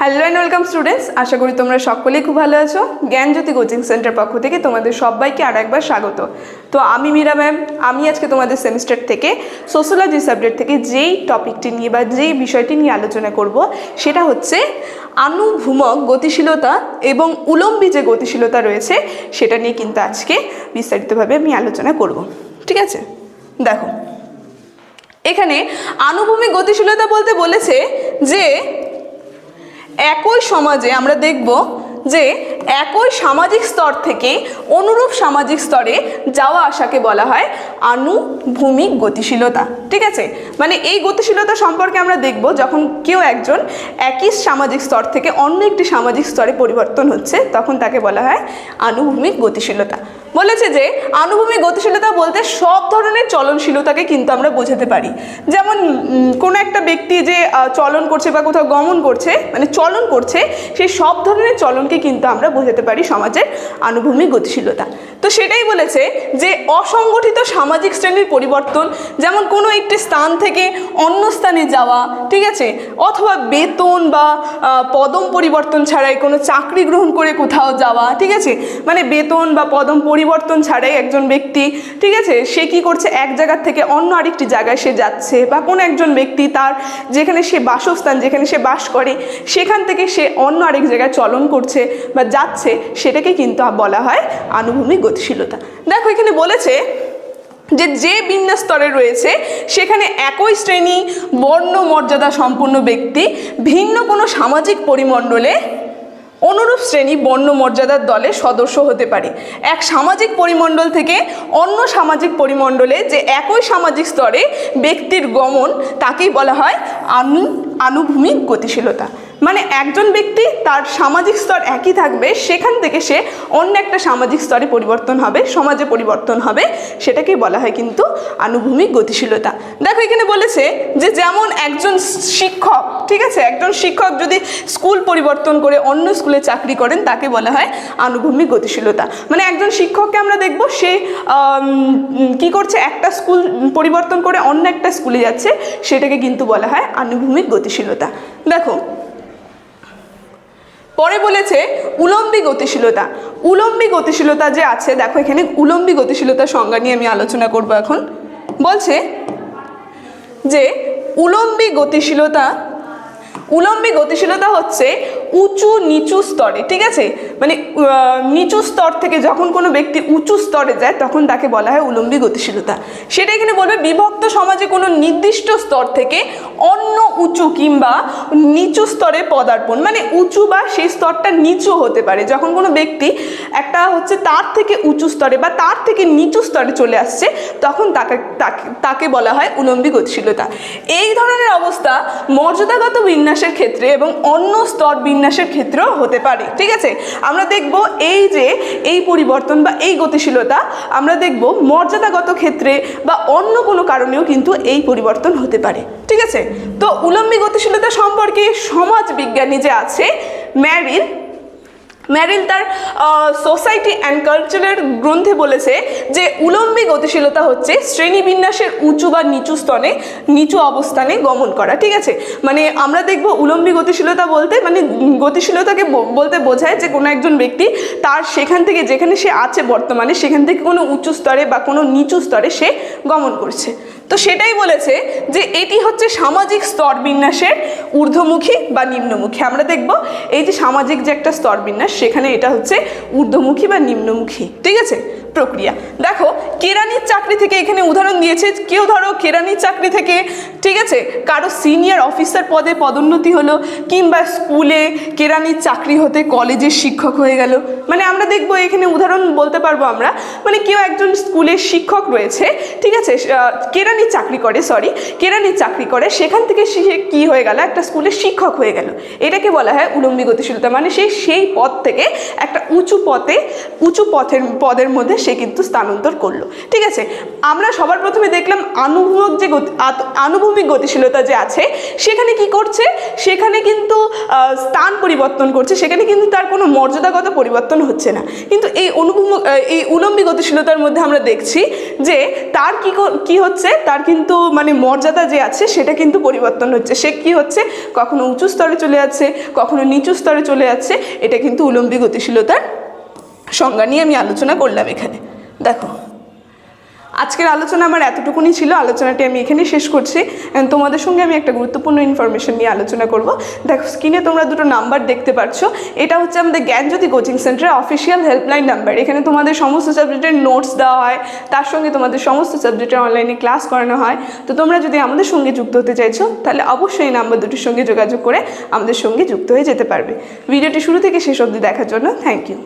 Hello and welcome students আশা করি তোমরা সকলেই খুব ভালো আছো। জ্ঞানজ্যোতি কোচিং সেন্টার পক্ষ থেকে তোমাদের সবাইকে আর একবার স্বাগত। তো আমি মীরা ম্যাম আমি আজকে তোমাদের সেমিস্টার থেকে সোশ্যোলজি সাবজেক্ট থেকে যেই টপিকটি নিয়ে বা যেই বিষয়টি নিয়ে আলোচনা করব, সেটা হচ্ছে আনুভূমক গতিশীলতা এবং উলম্বী যে গতিশীলতা রয়েছে, সেটা নিয়ে কিন্তু আজকে বিস্তারিতভাবে আমি আলোচনা করব। ঠিক আছে? দেখো। এখানে আনুভূমিক গতিশীলতা বলতে বলেছে যে একই সমাজে আমরা দেখব যে একই সামাজিক স্তর থেকে অনুরূপ সামাজিক স্তরে যাওয়া আসাকে বলা হয় আনুভূমিক গতিশীলতা। ঠিক আছে? মানে এই গতিশীলতা সম্পর্কে আমরা দেখব যখন কেউ একজন একই সামাজিক স্তর থেকে অন্য একটি সামাজিক স্তরে পরিবর্তন হচ্ছে, তখন তাকে বলা হয় আনুভূমিক গতিশীলতা। বলেছে যে, আনুভূমিক গতিশীলতা বলতে সব ধরনের চলনশীলতাকে কিন্তু আমরা বোঝাতে পারি। যেমন কোনো একটা ব্যক্তি যে চলন করছে বা কোথাও গমন করছে মানে চলন করছে সেই সব ধরনের চলনকে কিন্তু আমরা বোঝাতে পারি সমাজের আনুভূমিক গতিশীলতা। তো সেটাই বলেছে যে, অসংগঠিত সামাজিক শ্রেণির পরিবর্তন, যেমন কোনো একটি স্থান থেকে অন্য স্থানে যাওয়া, ঠিক আছে, অথবা বেতন বা পদম পরিবর্তন ছাড়াই কোনো চাকরি গ্রহণ করে কোথাও যাওয়া, ঠিক আছে মানে বেতন বা পদম পরিবর্তন ছাড়াই একজন ব্যক্তি, ঠিক আছে, সে কি করছে? এক জায়গার থেকে অন্য আরেকটি জায়গায় সে যাচ্ছে বা কোনো একজন ব্যক্তি তার যেখানে সে বাসস্থান, যেখানে সে বাস করে, সেখান থেকে সে অন্য আরেক জায়গায় চলন করছে বা যাচ্ছে, সেটাকে কিন্তু বলা হয় আনুভূমিক গতিশীলতা। দেখো, এখানে বলেছে যে যে বিন্যাস স্তরে রয়েছে, সেখানে একই শ্রেণি, বর্ণ মর্যাদা সম্পন্ন ব্যক্তি, ভিন্ন কোনো সামাজিক পরিমণ্ডলে অনুরূপ শ্রেণি বর্ণ মর্যাদার দলে সদস্য হতে পারে। এক সামাজিক পরিমণ্ডল থেকে অন্য সামাজিক পরিমণ্ডলে যে একই সামাজিক স্তরে ব্যক্তির গমন, তাকেই বলা হয় আনু, আনুভূমিক গতিশীলতা। মানে একজন ব্যক্তি তার সামাজিক স্তর একই থাকবে, সেখান থেকে সে অন্য একটা সামাজিক স্তরে পরিবর্তন হবে, সমাজে পরিবর্তন হবে সেটাকে বলা হয় কিন্তু আনুভূমিক গতিশীলতা। দেখো, এখানে বলেছে যে যেমন একজন শিক্ষক, ঠিক আছে? একজন শিক্ষক যদি স্কুল পরিবর্তন করে অন্য স্কুলে চাকরি করেন, তাকে বলা হয় আনুভূমিক গতিশীলতা। মানে একজন শিক্ষককে আমরা দেখব, সে কি করছে? একটা স্কুল পরিবর্তন করে অন্য একটা স্কুলে যাচ্ছে, সেটাকে কিন্তু বলা হয় আনুভূমিক গতিশীলতা। দেখো পরে বলেছে উলম্বী গতিশীলতা। উলম্বী গতিশীলতা যে আছে, দেখো এখানে উলম্বী গতিশীলতার সংজ্ঞা নিয়ে আমি আলোচনা করব এখন। বলছে যে উলম্বী গতিশীলতা উলম্বী গতিশীলতা হচ্ছে উঁচু, নিচু স্তরে, ঠিক আছে? মানে নিচু স্তর থেকে যখন কোনো ব্যক্তি উঁচু স্তরে যায়, তখন তাকে বলা হয় উলম্বী গতিশীলতা। সেটা এখানে বলবে, বিভক্ত সমাজে কোনো নির্দিষ্ট স্তর থেকে অন্য উঁচু কিংবা নিচু স্তরে পদার্পণ মানে উঁচু বা সেই স্তরটা নিচু হতে পারে। যখন কোনো ব্যক্তি একটা হচ্ছে তার থেকে উঁচু স্তরে বা তার থেকে নিচু স্তরে চলে আসছে, তখন তাকে তাকে বলা হয় উলম্বী গতিশীলতা। এই ধরনের অবস্থা মর্যাদাগত বিন্যাসের ক্ষেত্রে এবং অন্য স্তর বিন্যাসের ক্ষেত্রেও হতে পারে। ঠিক আছে? আমরা দেখব এই যে এই পরিবর্তন বা এই গতিশীলতা, আমরা দেখব মর্যাদাগত ক্ষেত্রে বা অন্য কোনো কারণেও কিন্তু এই পরিবর্তন হতে পারে। ঠিক আছে? তো উলম্বী গতিশীলতা সম্পর্কে সমাজ বিজ্ঞানী যে আছে ম্যারিল ম্যারিল তার সোসাইটি অ্যান্ড কালচারের গ্রন্থে বলেছে যে উলম্বী গতিশীলতা হচ্ছে শ্রেণীবিন্যাসের উঁচু বা নিচু স্তনে, নিচু অবস্থানে গমন করা, ঠিক আছে? মানে আমরা দেখব উলম্বী গতিশীলতা বলতে মানে গতিশীলতাকে বলতে বোঝায় যে কোনো একজন ব্যক্তি তার সেখান থেকে, যেখানে সে আছে বর্তমানে, সেখান থেকে কোনো উঁচু স্তরে বা কোনো নিচু স্তরে সে গমন করছে। তো সেটাই বলেছে যে এটি হচ্ছে সামাজিক স্তর বিন্যাসের ঊর্ধ্বমুখী বা নিম্নমুখী। আমরা দেখব এই যে সামাজিক যে একটা স্তর বিন্যাস, সেখানে এটা হচ্ছে ঊর্ধ্বমুখী বা নিম্নমুখী। ঠিক আছে? প্রক্রিয়া। দেখো, কেরানির চাকরি থেকে এখানে উদাহরণ দিয়েছে। কেউ ধরো, কেরানির চাকরি থেকে ঠিক আছে? কারও সিনিয়র অফিসার পদে পদোন্নতি হলো, কিংবা স্কুলে কেরানির চাকরি হতে কলেজের শিক্ষক হয়ে গেল। মানে আমরা দেখব, এখানে উদাহরণ বলতে পারব আমরা। মানে কেউ একজন স্কুলের শিক্ষক রয়েছে, ঠিক আছে? কেরানির চাকরি করে সরি কেরানির চাকরি করে, সেখান থেকে সে কী হয়ে গেল? একটা স্কুলের শিক্ষক হয়ে গেল। এটাকে বলা হয় উলম্বী গতিশীলতা। মানে সে সেই পদ থেকে একটা উঁচু পথে, উঁচু পথের, পদের মধ্যে সে কিন্তু স্থানান্তর করল। ঠিক আছে? আমরা সবার প্রথমে দেখলাম আনুভূমিক যে গতি, আত- আনুভূমিক গতিশীলতা যে আছে, সেখানে কি করছে? সেখানে কিন্তু স্থান পরিবর্তন করছে। সেখানে কিন্তু তার কোনো মর্যাদাগত পরিবর্তন হচ্ছে না। কিন্তু এই অনুভূম এই উলম্বী গতিশীলতার মধ্যে আমরা দেখছি যে তার কি কি হচ্ছে? তার কিন্তু মানে মর্যাদা যে আছে, সেটা কিন্তু পরিবর্তন হচ্ছে। সে কি হচ্ছে? কখনো উঁচু স্তরে চলে যাচ্ছে, কখনো নিচু স্তরে চলে যাচ্ছে। এটা কিন্তু উলম্বী গতিশীলতার সংজ্ঞা নিয়ে আমি আলোচনা করলাম এখানে। দেখো আজকের আলোচনা আমার এতটুকুনি ছিল। আলোচনাটি আমি এখানেই শেষ করছি। তোমাদের সঙ্গে আমি একটা গুরুত্বপূর্ণ ইনফরমেশন নিয়ে আলোচনা করব। দেখো স্ক্রিনে তোমরা দুটো নাম্বার দেখতে পাচ্ছ এটা হচ্ছে আমাদের জ্ঞানজ্যোতি কোচিং সেন্টারের অফিসিয়াল হেল্পলাইন নাম্বার এখানে তোমাদের সমস্ত সাবজেক্টের নোটস দেওয়া হয়। তার সঙ্গে তোমাদের সমস্ত সাবজেক্টের অনলাইনে ক্লাস করানো হয়। তো তোমরা যদি আমাদের সঙ্গে যুক্ত হতে চাইছো, তাহলে অবশ্যই এই নাম্বার দুটির সঙ্গে যোগাযোগ করে আমাদের সঙ্গে যুক্ত হয়ে যেতে পারবে। ভিডিওটি শুরু থেকে শেষ অবধি দেখার জন্য থ্যাংক ইউ